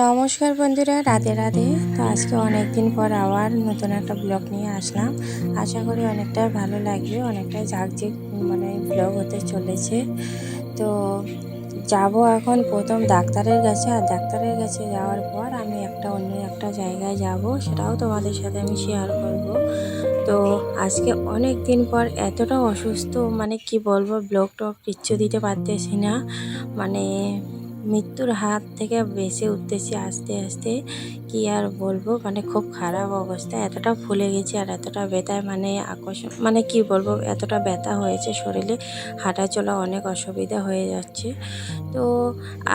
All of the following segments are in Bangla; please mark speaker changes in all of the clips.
Speaker 1: নমস্কার বন্ধুরা, রাধে রাধে। তো আজকে অনেক দিন পর আবার নতুন একটা ব্লগ নিয়ে আসলাম। আশা করি অনেকটাই ভালো লাগবে, অনেকটাই ঝাঁকঝিক মানে ব্লগ হতে চলেছে। তো যাব এখন প্রথম ডাক্তারের কাছে। আর ডাক্তারের কাছে যাওয়ার পর আমি একটা অন্য একটা জায়গায় যাব, সেটাও তোমাদের সাথে আমি শেয়ার করব। তো আজকে অনেক দিন পর এতটা অসুস্থ মানে কি বলব ব্লগ টক কিচ্ছু দিতে পারতেছি না। মানে মৃত্যুর হাত থেকে বেঁচে উঠতেছি আস্তে আস্তে। কি আর বলব? মানে খুব খারাপ অবস্থা। এতটা ফুলে গেছি আর এতটা ব্যথায় মানে আকর্ষণ মানে কি বলব? এতটা ব্যথা হয়েছে শরীরে। হাঁটা চলা অনেক অসুবিধা হয়ে যাচ্ছে। তো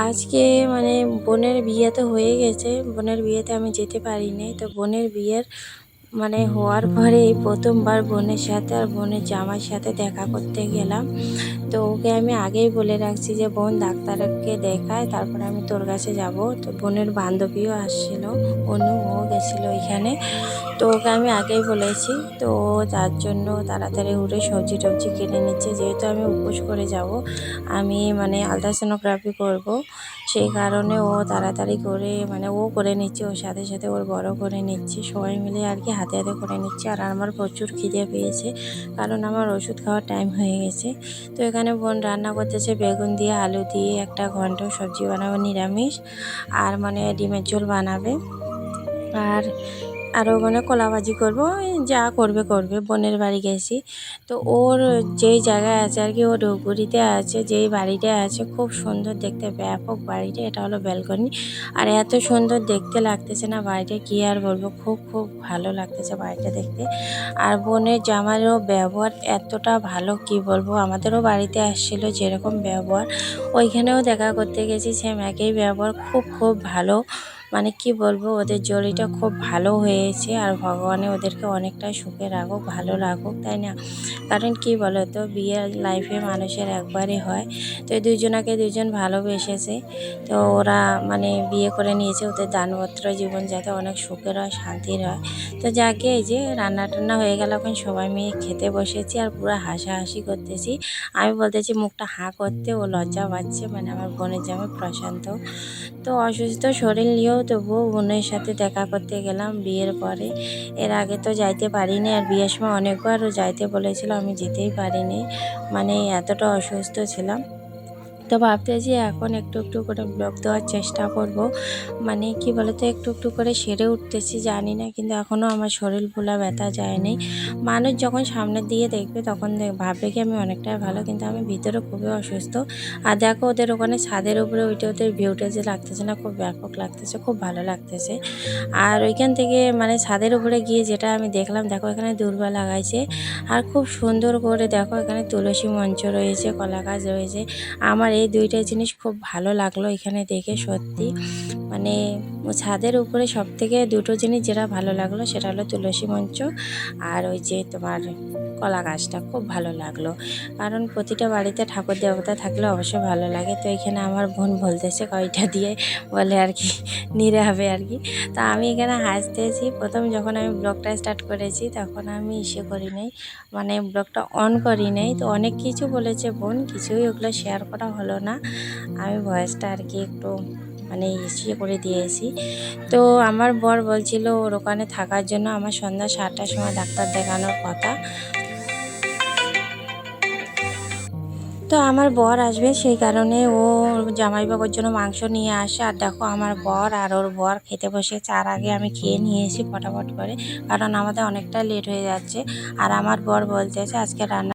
Speaker 1: আজকে মানে বোনের বিয়ে তো হয়ে গেছে। বোনের বিয়েতে আমি যেতে পারিনি। তো বোনের বিয়ের মানে হওয়ার পরে এই প্রথমবার বোনের সাথে আর বোনের জামাইয়ের সাথে দেখা করতে গেলাম। তো ওকে আমি আগেই বলে রাখছি যে, বোন, ডাক্তারকে দেখায়, তারপরে আমি তোর কাছে যাব। তো বোনের বান্ধবীও আসছিল, অনু, ও গেছিল ওইখানে। তো ওকে আমি আগেই বলেছি, তো তার জন্য তাড়াতাড়ি উঠে সবজি টবজি কিনে নিচ্ছে। যেহেতু আমি উপোস করে যাব, আমি মানে আলট্রাসোনোগ্রাফি করব। সেই কারণে ও তাড়াতাড়ি করে মানে ও করে নিচ্ছে, ওর সাথে সাথে ওর বড় করে নিচ্ছে। সবাই মিলে আর কি হাতে হাতে করে নিচ্ছে। আর আমার প্রচুর খিদে পেয়েছে, কারণ আমার ওষুধ খাওয়ার টাইম হয়ে গেছে। তো এখানে বোন রান্না করতেছে বেগুন দিয়ে, আলু দিয়ে, একটা ঘন্ট সবজি বানাবে, নিরামিষ। আর মানে ডিমের ঝোল বানাবে। আর আরও মানে কলা ভাজি করব যা করবে করবে, বোনের বাড়ি গেছি। তো ওর যেই জায়গায় আছে আর কি, ও ডুবুরিতে আছে, যেই বাড়িটা আছে, খুব সুন্দর দেখতে, ব্যাপক বাড়িটা, এটা হলো ব্যালকনি আর এত সুন্দর দেখতে লাগতেছে না বাড়িটা, কী আর বলব, খুব খুব ভালো লাগতেছে বাড়িটা দেখতে। আর বোনের জামারও ব্যবহার এতটা ভালো, কি বলব, আমাদেরও বাড়িতে আসছিল যেরকম ব্যবহার। ওইখানেও দেখা করতে গেছি সেম একই ব্যবহার, খুব খুব ভালো। মানে কি বলব, ওদের জড়িটা খুব ভালো হয়েছে আর ভগবানে ওদেরকে অনেকটাই সুখে রাখুক, ভালো রাখুক, তাই না? কারণ কি বলো তো বিয়ে লাইফে মানুষের একবারই হয়। তো এই দুজনাকে দুজন ভালোবেসেছে। তো ওরা মানে বিয়ে করে নিয়েছে ওদের দানপত্র জীবন যাতে অনেক সুখের হয়, শান্তির হয়। তো যাকে এই যে রান্না টান্না হয়ে গেল, এখন সবাই মিলে খেতে বসেছি আর পুরো হাসাহাসি করতেছি। আমি বলতেছি, মুখটা হাঁ করতে ও লজ্জা পাচ্ছে। মানে আমার বোনের জামে প্রশান্ত। তো অসুস্থ শরীর নিয়েও তবুও বোনের সাথে দেখা করতে গেলাম বিয়ের পরে। এর আগে তো যাইতে পারিনি আর বিয়ের সময় অনেকবারও যাইতে বলেছিল, আমি যেতেই পারিনি। মানে এতটা অসুস্থ ছিলাম। তো ভাবতেছি এখন একটু একটু করে ব্লগ দেওয়ার চেষ্টা করব। মানে কি বলতো, একটু একটু করে সেরে উঠতেছি, জানি না, কিন্তু এখনও আমার শরীর ভোলা ব্যথা যায়নি। মানুষ যখন সামনের দিকে দেখবে, তখন ভাববে কি আমি অনেকটাই ভালো, কিন্তু আমি ভিতরে খুবই অসুস্থ। আর দেখো, ওদের ওখানে ছাদের উপরে ওইটা ওদের ভিউটা যে লাগতেছে না, খুব ব্যাপক লাগতেছে, খুব ভালো লাগতেছে। আর ওইখান থেকে মানে ছাদের উপরে গিয়ে যেটা আমি দেখলাম, দেখো এখানে দুর্বা লাগাইছে। আর খুব সুন্দর করে দেখো, এখানে তুলসী মঞ্চ রয়েছে, কলা গাছ রয়েছে। আমার এই দুইটা জিনিস খুব ভালো লাগল এখানে দেখে সত্যি। মানে ছাদের উপরে সব থেকে দুটো জিনিস যেটা ভালো লাগল সেটা হলো তুলসী মঞ্চ আর ওই যে তোমার কলা গাছটা খুব ভালো লাগল। কারণ প্রতিটা বাড়িতে ঠাকুর দেবতা থাকলে অবশ্যই ভালো লাগে। তো এখানে আমার বোন বলতেছে কয়টা দিয়ে বলে আর কি নিরে হবে আর কি। তা আমি এখানে হাসতেছি। প্রথম যখন আমি ব্লগটা স্টার্ট করেছি তখন আমি ইসে করি নাই। মানে ব্লগটা অন করি নাই। তো অনেক কিছু বলেছে বোন, কিছুই ওগুলো শেয়ার করা হলো না। আমি ভয়েসটা আর কি একটু মানে ইসে করে দিয়েছি। তো আমার বর বলছিল ওর ওখানে থাকার জন্য আমার সন্ধ্যা সাতটার সময় ডাক্তার দেখানোর কথা। তো আমার বর আসবে সেই কারণে ও জামাইবাবুর জন্য মাংস নিয়ে আসে। আর দেখো আমার বর আর ওর বর খেতে বসে চার আগে আমি খেয়ে নিয়েছি ফটাফট করে, কারণ আমাদের অনেকটা লেট হয়ে যাচ্ছে। আর আমার বর বলতেছে, আজকে রান্না